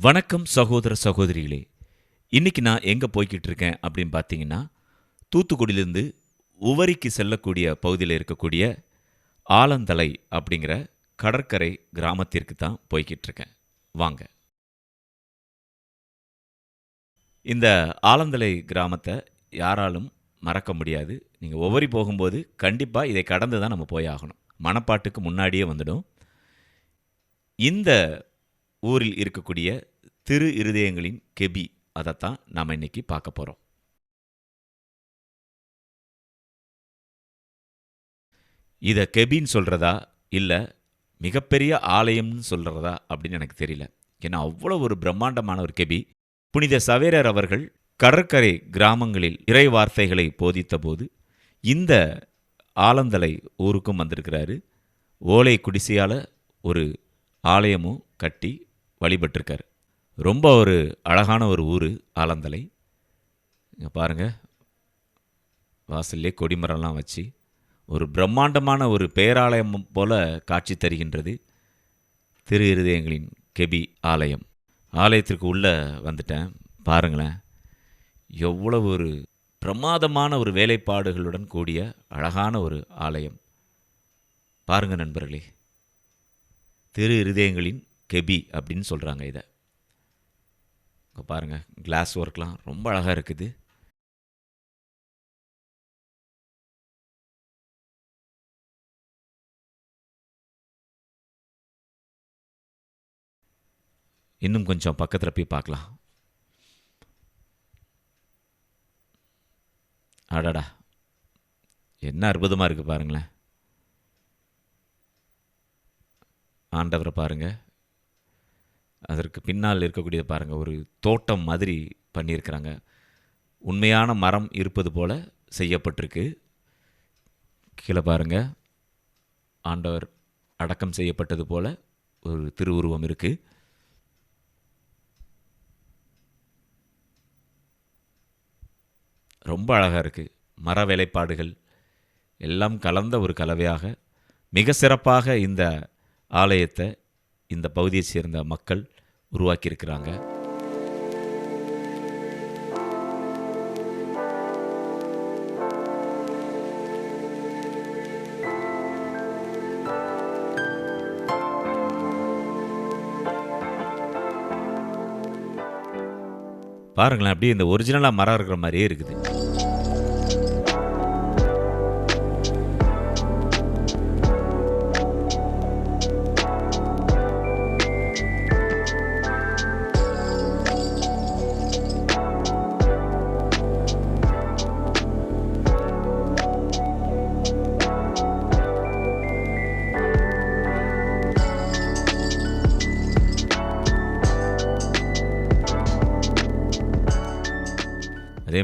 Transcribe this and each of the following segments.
வணக்கம் சகோதர சகோதரிகளே. இன்னைக்கு நான் எங்கே போய்கிட்டு இருக்கேன் அப்படின்னு பார்த்தீங்கன்னா தூத்துக்குடியிலேருந்து உவரிக்கு செல்லக்கூடிய பகுதியில் இருக்கக்கூடிய ஆலந்தலை அப்படிங்கிற கடற்கரை கிராமத்திற்கு தான் போய்கிட்டு இருக்கேன். வாங்க. இந்த ஆலந்தலை கிராமத்தை யாராலும் மறக்க முடியாது. நீங்கள் ஒவ்வொரு போகும்போது கண்டிப்பாக இதை கடந்து தான் நம்ம போய் ஆகணும். மணப்பாட்டுக்கு முன்னாடியே வந்துடும். இந்த ஊரில் இருக்கக்கூடிய திரு இருதயங்களின் கெபி. அதைத்தான் நாம் இன்னைக்கு பார்க்க போகிறோம் இதை கெபின்னு சொல்கிறதா இல்லை மிகப்பெரிய ஆலயம்னு சொல்கிறதா அப்படின்னு எனக்கு தெரியல. ஏன்னா அவ்வளோ ஒரு பிரம்மாண்டமான ஒரு கெபி. புனித சவேரர் அவர்கள் கடற்கரை கிராமங்களில் இறை வார்த்தைகளை போதித்தபோது இந்த ஆலந்தலை ஊருக்கும் வந்திருக்கிறாரு. ஓலை குடிசையால் ஒரு ஆலயமும் கட்டி வழிபட்டிருக்காரு. ரொம்ப ஒரு அழகான ஒரு ஊர் ஆலந்தலை. இங்கே பாருங்கள் வாசல்லே கொடிமரம்லாம் வச்சு ஒரு பிரம்மாண்டமான ஒரு பேராலயம் போல காட்சி தருகின்றது. திரு இருதயங்களின் கெபி ஆலயம். ஆலயத்திற்கு உள்ளே வந்துட்டேன். பாருங்களேன். எவ்வளவு ஒரு பிரமாதமான ஒரு வேலைப்பாடுகளுடன் கூடிய அழகான ஒரு ஆலயம். பாருங்கள் நண்பர்களே. திரு இருதயங்களின் கெபி அப்படின்னு சொல்கிறாங்க இதை. இப்போ பாருங்கள் கிளாஸ் ஒர்க்லாம் ரொம்ப அழகாக இருக்குது. இன்னும் கொஞ்சம் பக்கத்தில் போய் பார்க்கலாம். அடடா என்ன அற்புதமாக இருக்குது பாருங்களேன். ஆண்டவரை பாருங்கள் அதற்கு பின்னால் இருக்கக்கூடிய பாருங்கள் ஒரு தோட்டம் மாதிரி பண்ணியிருக்கிறாங்க. உண்மையான மரம் இருப்பது போல் செய்யப்பட்டிருக்கு. கீழே பாருங்கள் ஆண்டவர் அடக்கம் செய்யப்பட்டது போல ஒரு திருவுருவம் இருக்குது ரொம்ப அழகாக இருக்குது மர வேலைப்பாடுகள் எல்லாம் கலந்த ஒரு கலவையாக மிக சிறப்பாக இந்த ஆலயத்தை இந்த பகுதியை சேர்ந்த மக்கள் உருவாக்கியிருக்கிறாங்க. பாருங்களேன் அப்படியே இந்த ஒரிஜினலாக மரம் இருக்கிற மாதிரியே இருக்குது.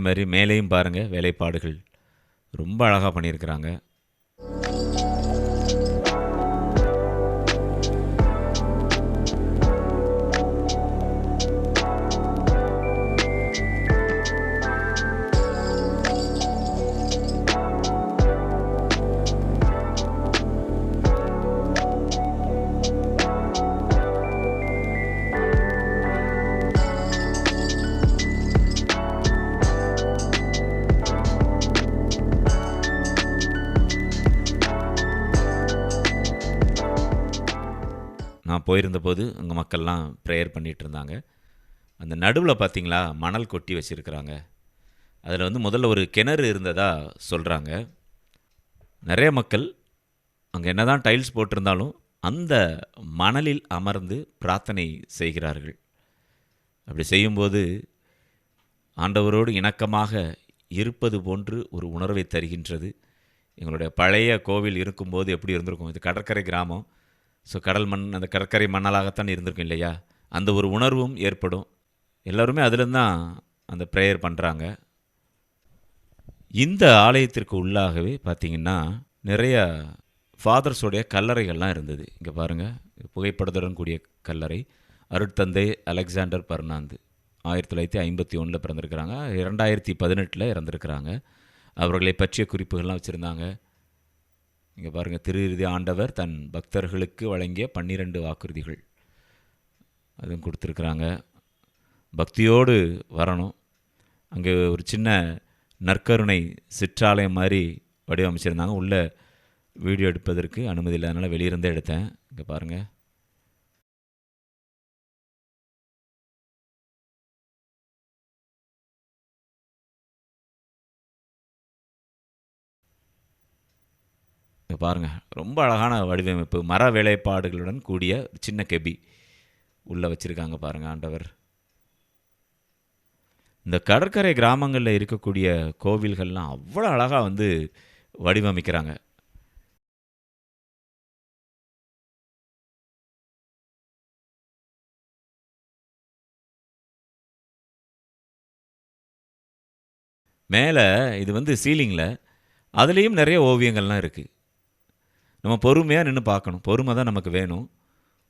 மாதிரி மேலேயும் பாருங்கள் வேலைப்பாடுகள் ரொம்ப அழகாக பண்ணியிருக்கிறாங்க. நான் போயிருந்தபோது அங்கே மக்கள்லாம் ப்ரேயர் பண்ணிகிட்டு இருந்தாங்க அந்த நடுவில் பார்த்தீங்களா மணல் கொட்டி வச்சுருக்கிறாங்க. அதில் வந்து முதல்ல ஒரு கிணறு இருந்ததா சொல்கிறாங்க நிறைய மக்கள் அங்கே என்னதான் டைல்ஸ் போட்டிருந்தாலும் அந்த மணலில் அமர்ந்து பிரார்த்தனை செய்கிறார்கள். அப்படி செய்யும்போது ஆண்டவரோடு இணக்கமாக இருப்பது போன்று ஒரு உணர்வை தருகின்றது. எங்களுடைய பழைய கோவில் இருக்கும்போது எப்படி இருந்திருக்கும்? இது கடற்கரை கிராமம். ஸோ கடல் மண் அந்த கடற்கரை மணலாகத்தான் இருந்திருக்கும் இல்லையா? அந்த ஒரு உணர்வும் ஏற்படும். எல்லோருமே அதுலேருந்து தான் அந்த ப்ரேயர் பண்ணுறாங்க இந்த ஆலயத்திற்கு உள்ளாகவே பார்த்தீங்கன்னா நிறைய ஃபாதர்ஸோடைய கல்லறைகள்லாம் இருந்தது. இங்கே பாருங்கள் புகைப்படத்துடன் கூடிய கல்லறை. அருட்தந்தை அலெக்சாண்டர் பர்னாந்து ஆயிரத்தி தொள்ளாயிரத்தி ஐம்பத்தி ஒன்றில் பிறந்திருக்கிறாங்க. இரண்டாயிரத்தி பதினெட்டில் இறந்துருக்கிறாங்க. அவர்களை பற்றிய குறிப்புகள்லாம் வச்சுருந்தாங்க. இங்கே பாருங்கள் திருஇறுதி ஆண்டவர் தன் பக்தர்களுக்கு வழங்கிய பன்னிரண்டு வாக்குறுதிகள். அதுவும் கொடுத்துருக்குறாங்க. பக்தியோடு வரணும். அங்கே ஒரு சின்ன நற்கருணை சிற்றாலயம் மாதிரி வடிவமைச்சிருந்தாங்க. உள்ளே வீடியோ எடுப்பதற்கு அனுமதி இல்லாதனால வெளியிருந்தே எடுத்தேன். இங்கே பாருங்கள் இங்கே பாருங்க. ரொம்ப அழகான வடிவமைப்பு. மர வேலைப்பாடுகளுடன் கூடிய சின்ன கெபி உள்ளே வச்சுருக்காங்க பாருங்க ஆண்டவர். இந்த கடற்கரை கிராமங்களில் இருக்கக்கூடிய கோவில்கள்லாம் அவ்வளோ அழகாக வந்து வடிவமைக்கிறாங்க. மேலே இது வந்து சீலிங்கில் அதுலேயும் நிறைய ஓவியங்கள்லாம் இருக்குது நம்ம பொறுமையாக நின்று பார்க்கணும். பொறுமை தான் நமக்கு வேணும்.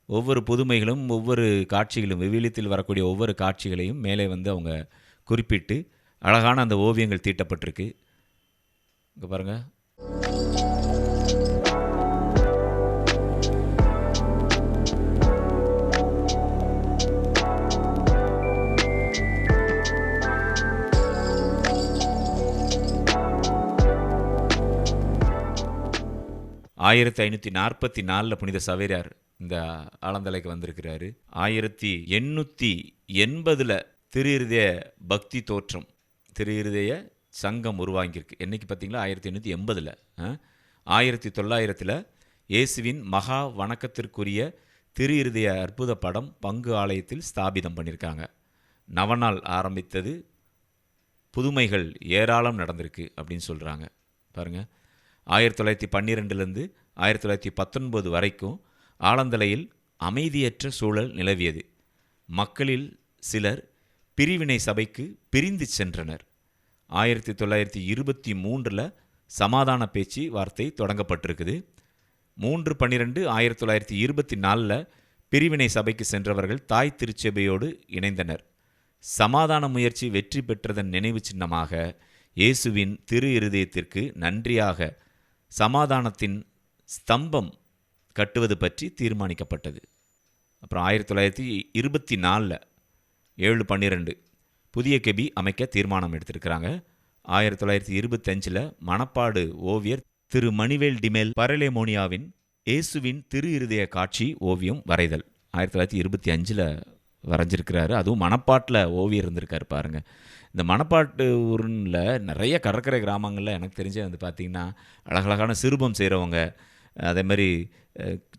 ஒவ்வொரு புதுமைகளும் ஒவ்வொரு காட்சிகளும் விவிலியத்தில் வரக்கூடிய ஒவ்வொரு காட்சிகளையும் மேலே வந்து அவங்க குறிப்பிட்டு அழகான அந்த ஓவியங்கள் தீட்டப்பட்டிருக்கு. இங்கே பாருங்கள் ஆயிரத்தி ஐநூற்றி நாற்பத்தி நாலில் புனித சவேரியார் இந்த ஆலந்தலைக்கு வந்திருக்கிறாரு. ஆயிரத்தி எண்ணூற்றி எண்பதில் திருஹிருதய பக்தி தோற்றம் திருஹிருதய சங்கம் உருவாங்கியிருக்கு என்றைக்கு பார்த்தீங்களா? ஆயிரத்தி எண்ணூற்றி எண்பதில் ஆயிரத்தி தொள்ளாயிரத்தில் இயேசுவின் மகா வணக்கத்திற்குரிய திரு இருதய அற்புத படம் பங்கு ஆலயத்தில் ஸ்தாபிதம் பண்ணியிருக்காங்க. நவநாள் ஆரம்பித்தது புதுமைகள் ஏராளம் நடந்திருக்கு அப்படின்னு சொல்கிறாங்க பாருங்கள் ஆயிரத்தி தொள்ளாயிரத்தி பன்னிரெண்டிலிருந்து ஆயிரத்தி தொள்ளாயிரத்தி பத்தொன்பது வரைக்கும் ஆலந்தலையில் அமைதியற்ற சூழல் நிலவியது. மக்களில் சிலர் பிரிவினை சபைக்கு பிரிந்து சென்றனர். ஆயிரத்தி தொள்ளாயிரத்தி இருபத்தி மூன்றில் சமாதான பேச்சு வார்த்தை தொடங்கப்பட்டிருக்குது. மூன்று பன்னிரெண்டு ஆயிரத்தி தொள்ளாயிரத்தி இருபத்தி நாலில் பிரிவினை சபைக்கு சென்றவர்கள் தாய் திருச்சபையோடு இணைந்தனர். சமாதான முயற்சி வெற்றி பெற்றதன் நினைவு சின்னமாக இயேசுவின் திரு இருதயத்திற்கு நன்றியாக சமாதானத்தின் ஸ்தம்பம் கட்டுவது பற்றி தீர்மானிக்கப்பட்டது. அப்புறம் ஆயிரத்தி தொள்ளாயிரத்தி இருபத்தி நாலில் ஏழு பன்னிரெண்டு புதிய கெபி அமைக்க தீர்மானம் எடுத்திருக்கிறாங்க. ஆயிரத்தி தொள்ளாயிரத்தி இருபத்தஞ்சில் மணப்பாடு ஓவியர் திரு மணிவேல் டிமேல் பரலேமோனியாவின் இயேசுவின் திரு இருதய காட்சி ஓவியம் வரைதல். ஆயிரத்தி தொள்ளாயிரத்தி இருபத்தி அஞ்சில் வரைஞ்சிருக்கிறாரு. அதுவும் மணப்பாட்டில் ஓவியர் இருந்திருக்காரு பாருங்கள் இந்த மணப்பாட்டு ஊரில் நிறைய கடற்கரை கிராமங்களில் எனக்கு தெரிஞ்ச வந்து பார்த்திங்கன்னா அழகழகான சிறுபம் செய்கிறவங்க அதே மாதிரி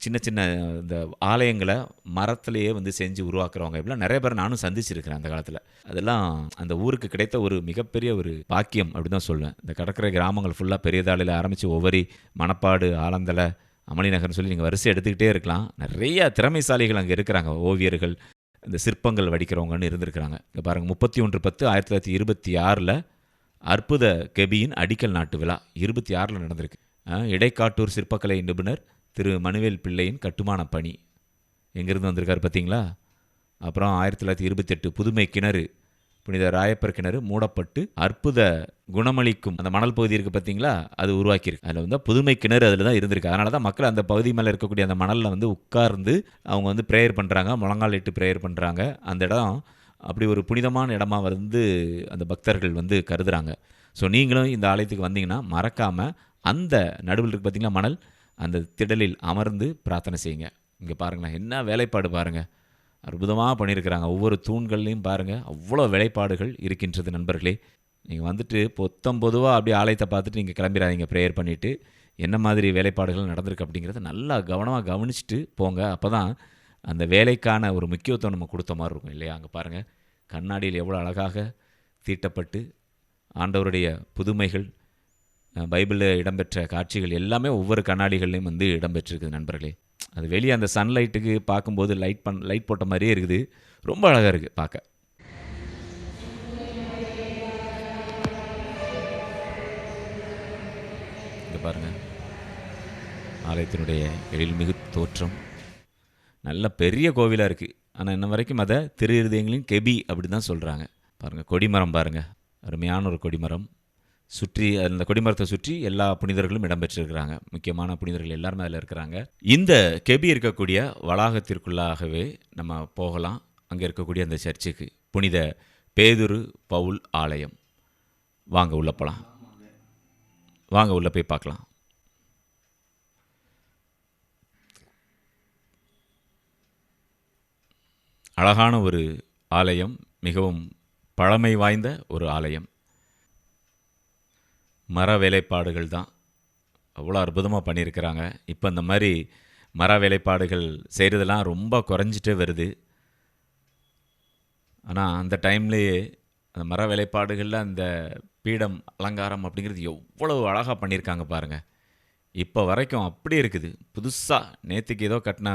சின்ன சின்ன இந்த ஆலயங்களை மரத்திலேயே வந்து செஞ்சு உருவாக்குறவங்க இப்படிலாம் நிறைய பேர் நானும் சந்திச்சிருக்கிறேன் அந்த காலத்தில். அதெல்லாம் அந்த ஊருக்கு கிடைத்த ஒரு மிகப்பெரிய ஒரு பாக்கியம் அப்படின்னு தான் சொல்லுவேன் இந்த கடற்கரை கிராமங்கள் ஃபுல்லாக பெரியதாளில் ஆரம்பித்து ஒவ்வொரு மணப்பாடு ஆலந்தலை அமளிநகர்னு சொல்லி நீங்கள் வரிசை எடுத்துக்கிட்டே இருக்கலாம். நிறைய திறமைசாலிகள் அங்கே இருக்கிறாங்க ஓவியர்கள். இந்த சிற்பங்கள் வடிக்கிறவங்கன்னு இருந்திருக்கிறாங்க. இங்கே பாருங்கள் முப்பத்தி ஒன்று பத்து ஆயிரத்தி தொள்ளாயிரத்தி இருபத்தி ஆறில் அற்புத கெபியின் அடிக்கல் நாட்டு விழா இருபத்தி ஆறில் நடந்திருக்கு. இடைக்காட்டூர் சிற்பக்கலை நிபுணர் திரு மனுவேல் பிள்ளையின் கட்டுமான பணி. எங்கேருந்து வந்திருக்காரு பார்த்தீங்களா அப்புறம் ஆயிரத்தி தொள்ளாயிரத்தி இருபத்தெட்டு புதுமை கிணறு புனித ராயப்பர் கிணறு மூடப்பட்டு அற்புத குணமளிக்கும் அந்த மணல் பகுதி இருக்குது பார்த்தீங்களா? அது உருவாக்கியிருக்கு. அதில் வந்து புதுமை கிணறு அதில் தான் இருந்திருக்கு. அதனால தான் மக்கள் அந்த பகுதி மேலே இருக்கக்கூடிய அந்த மணலில் வந்து உட்கார்ந்து அவங்க வந்து ப்ரேயர் பண்ணுறாங்க முழங்கால் இட்டு ப்ரேயர் பண்ணுறாங்க அந்த இடம் அப்படி ஒரு புனிதமான இடமா வந்து அந்த பக்தர்கள் வந்து கருதுறாங்க. ஸோ நீங்களும் இந்த ஆலயத்துக்கு வந்தீங்கன்னா மறக்காமல் அந்த நடுவில் இருக்கு பார்த்தீங்களா மணல்? அந்த திடலில் அமர்ந்து பிரார்த்தனை செய்யுங்க. இங்கே பாருங்களேன் என்ன வேலைப்பாடு பாருங்கள் அற்புதமாக பண்ணியிருக்கிறாங்க. ஒவ்வொரு தூண்கள்லையும் பாருங்கள் அவ்வளோ வேலைப்பாடுகள் இருக்கின்றது நண்பர்களே. நீங்கள் வந்துட்டு பொத்தம் பொதுவாக அப்படியே ஆலயத்தை பார்த்துட்டு நீங்கள் கிளம்பிடாதீங்க ப்ரேயர் பண்ணிவிட்டு என்ன மாதிரி வேலைப்பாடுகள் நடந்திருக்கு அப்படிங்கிறத நல்லா கவனமாக கவனிச்சுட்டு போங்க. அப்போ தான் அந்த வேலைக்கான ஒரு முக்கியத்துவம் நம்ம கொடுத்த மாதிரி இருக்கும் இல்லையா? அங்கே பாருங்கள் கண்ணாடியில் எவ்வளோ அழகாக தீட்டப்பட்டு ஆண்டவருடைய புதுமைகள் பைபிளில் இடம்பெற்ற காட்சிகள் எல்லாமே ஒவ்வொரு கண்ணாடிகள்லையும் வந்து இடம்பெற்றிருக்குது நண்பர்களே. அது வெளியே அந்த சன்லைட்டுக்கு பார்க்கும்போது லைட் பண் லைட் போட்ட மாதிரியே இருக்குது. ரொம்ப அழகாக இருக்குது பார்க்க. இங்கே பாருங்கள் ஆலயத்தினுடைய எழில்மிகு தோற்றம். நல்ல பெரிய கோவிலாக இருக்குது ஆனால் இன்ன வரைக்கும் அதை திரு இருதயங்களின் கெபி அப்படி தான் சொல்கிறாங்க பாருங்கள் கொடிமரம் பாருங்கள் அருமையான ஒரு கொடிமரம். சுற்றி அந்த கொடிமரத்தை சுற்றி எல்லா புனிதர்களும் இடம்பெற்றிருக்கிறாங்க. முக்கியமான புனிதர்கள் எல்லாருமே அதில் இருக்கிறாங்க. இந்த கெபி இருக்கக்கூடிய வளாகத்திற்குள்ளாகவே நம்ம போகலாம். அங்கே இருக்கக்கூடிய அந்த சர்ச்சுக்கு புனித பேதுரு பவுல் ஆலயம். வாங்க உள்ளே போகலாம் வாங்க உள்ளே போய் பார்க்கலாம். அழகான ஒரு ஆலயம் மிகவும் பழமை வாய்ந்த ஒரு ஆலயம். மர வேலைப்பாடுகள் தான். அவ்வளோ அற்புதமாக பண்ணியிருக்கிறாங்க. இப்போ இந்த மாதிரி மர வேலைப்பாடுகள் செய்கிறதெல்லாம் ரொம்ப குறைஞ்சிட்டே வருது. ஆனால் அந்த டைம்லேயே அந்த மர வேலைப்பாடுகளில் அந்த பீடம் அலங்காரம் அப்படிங்கிறது எவ்வளவு அழகாக பண்ணியிருக்காங்க பாருங்கள் இப்போ வரைக்கும் அப்படி இருக்குது. புதுசாக நேற்றுக்கு ஏதோ கட்டின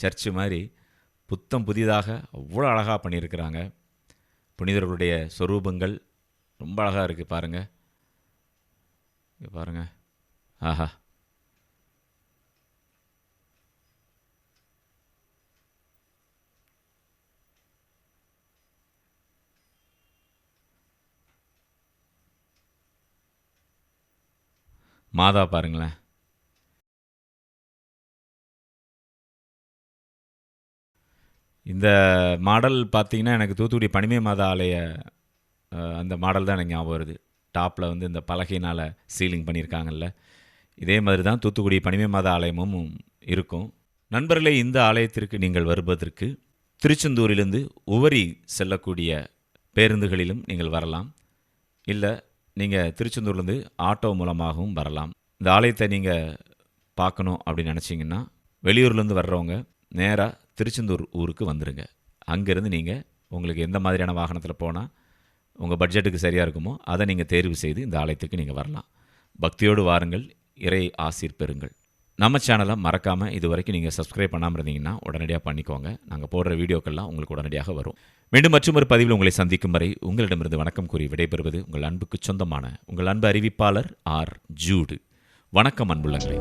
சர்ச்சு மாதிரி புத்தம் புதிதாக அவ்வளோ அழகாக பண்ணியிருக்கிறாங்க. புனிதர்களுடைய சொரூபங்கள் ரொம்ப அழகாக இருக்குது பாருங்கள் இங்கே பாருங்கள் ஆஹா. மாதா பாருங்களேன். இந்த மாடல் பார்த்தீங்கன்னா எனக்கு தூத்துக்குடி பனிமை மாதா ஆலய அந்த மாடல் தான் எனக்கு ஞாபகம் வருது. டாப்பில் வந்து இந்த பலகையினால் சீலிங் பண்ணியிருக்காங்கல்ல. இதே மாதிரி தான் தூத்துக்குடி பனிமை மாத ஆலயமும் இருக்கும். நண்பர்களே இந்த ஆலயத்திற்கு நீங்கள் வருவதற்கு திருச்செந்தூரிலிருந்து உவரி செல்லக்கூடிய பேருந்துகளிலும் நீங்கள் வரலாம். இல்லை நீங்கள் திருச்செந்தூர்லேருந்து ஆட்டோ மூலமாகவும் வரலாம். இந்த ஆலயத்தை நீங்கள் பார்க்கணும் அப்படின்னு நினச்சிங்கன்னா வெளியூர்லேருந்து வர்றவங்க நேராக திருச்செந்தூர் ஊருக்கு வந்துடுங்க அங்கேருந்து நீங்கள் உங்களுக்கு எந்த மாதிரியான வாகனத்தில் போனால் உங்கள் பட்ஜெட்டுக்கு சரியாக இருக்குமோ அதை நீங்கள் தேர்வு செய்து இந்த ஆலயத்துக்கு நீங்கள் வரலாம். பக்தியோடு வாருங்கள் இறை ஆசீர் பெறுங்கள். நம்ம சேனலை மறக்காமல் இது வரைக்கும் நீங்கள் சப்ஸ்கிரைப் பண்ணாமல் இருந்தீங்கன்னா உடனடியாக பண்ணிக்கோங்க. நாங்கள் போடுற வீடியோக்கள்லாம் உங்களுக்கு உடனடியாக வரும். மீண்டும் மற்றும் ஒரு பதிவில் உங்களை சந்திக்கும் வரை உங்களிடமிருந்து வணக்கம் கூறி விடைபெறுவது உங்கள் அன்புக்கு சொந்தமான உங்கள் அன்பு அறிவிப்பாளர் ஆர். ஜூடு. வணக்கம் அன்புள்ளங்களே.